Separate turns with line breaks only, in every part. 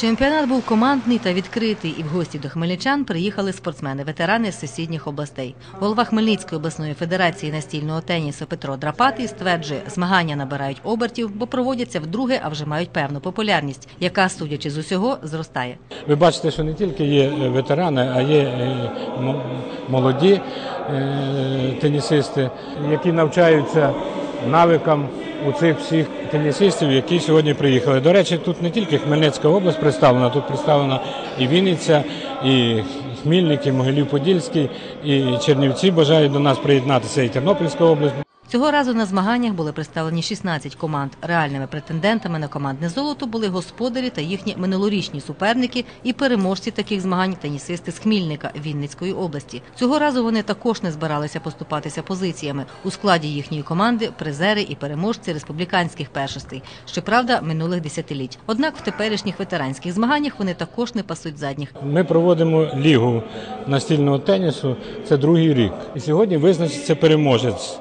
Чемпіонат був командний та відкритий, і в гості до хмельничан приїхали спортсмени-ветерани з сусідніх областей. Голова Хмельницької обласної федерації настільного тенісу Петро Драпатий стверджує, змагання набирають обертів, бо проводяться вдруге, а вже мають певну популярність, яка, судячи з усього, зростає.
Ви бачите, що не тільки є е, ветерани, а є е, молоді е, тенісисти, які навчаються навикам у цих всіх тенісистів, які сьогодні приїхали. До речі, тут не тільки Хмельницька область представлена, тут представлена і Вінниця, і Хмільник, і Могилів-Подільський, і Чернівці бажають до нас приєднатися, і Тернопільська область.
Цього разу на змаганнях були представлені 16 команд. Реальними претендентами на командне золото були господарі та їхні минулорічні суперники і переможці таких змагань тенісисти з Хмільника Вінницької області. Цього разу вони також не збиралися поступатися позиціями. У складі їхньої команди призери і переможці республіканських першостей, щоправда, минулих десятиліть. Однак в теперішніх ветеранських змаганнях вони також не пасуть задніх.
Ми проводимо лігу настільного тенісу. Це другий рік. І сьогодні визначиться переможець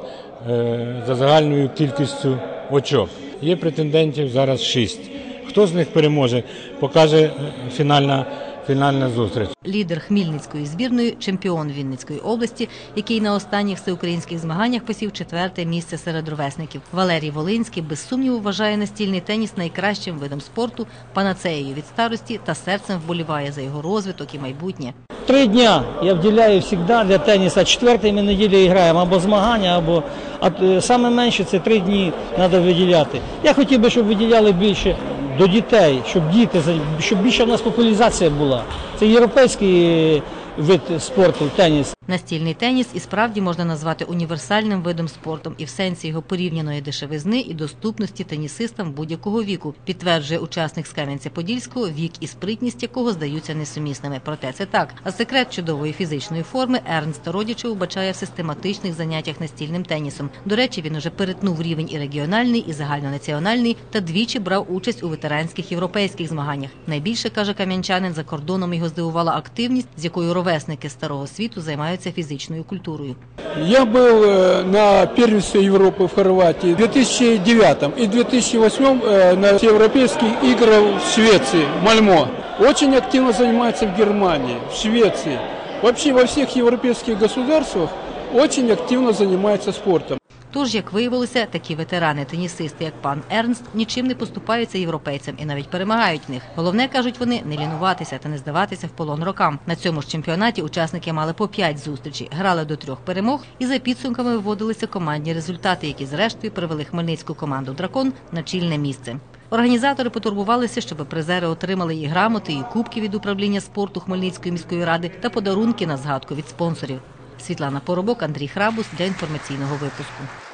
за загальною кількістю очок. Є претендентів зараз шість. Хто з них переможе, покаже е, фінальна, фінальна зустріч.
Лідер Хмільницької збірної, чемпіон Вінницької області, який на останніх всеукраїнських змаганнях посів четверте місце серед ровесників. Валерій Волинський без сумніву вважає настільний теніс найкращим видом спорту, панацеєю від старості та серцем вболіває за його розвиток і майбутнє.
Три дня я вділяю завжди для тенісу. Четвертої ми неділі граємо або змагання, або а е, саме менше це три дні треба виділяти. Я хотів би, щоб виділяли більше до дітей, щоб діти щоб більше в нас популяризація була. Це європейський е, вид спорту, теніс.
Настільний теніс і справді можна назвати універсальним видом спорту і в сенсі його порівняної дешевизни і доступності тенісистам будь-якого віку, підтверджує учасник з Кам'янця-Подільського, вік і спритність якого здаються несумісними. Проте це так. А секрет чудової фізичної форми Ернст Родічев вбачає в систематичних заняттях настільним тенісом. До речі, він уже перетнув рівень і регіональний, і загальнонаціональний та двічі брав участь у ветеранських європейських змаганнях. Найбільше каже кам'янчанин за кордоном його здивувала активність, з якою ровесники старого світу займаються фізичною культурою.
Я был э, на первенстве Европы в Хорватии в 2009 и 2008 э, на европейских играх в Швеции, Мальмо. Очень активно занимается в Германии, в Швеции. Вообще во всех европейских государствах очень активно занимается спортом.
Тож, як виявилося, такі ветерани-тенісисти, як пан Ернст, нічим не поступаються європейцям і навіть перемагають в них. Головне кажуть вони не лінуватися та не здаватися в полон рокам. На цьому ж чемпіонаті учасники мали по п'ять зустрічей, грали до трьох перемог і за підсумками виводилися командні результати, які зрештою привели хмельницьку команду Дракон на чільне місце. Організатори потурбувалися, щоб призери отримали і грамоти, і кубки від управління спорту Хмельницької міської ради та подарунки на згадку від спонсорів. Світлана Поробок, Андрій Храбус для інформаційного випуску.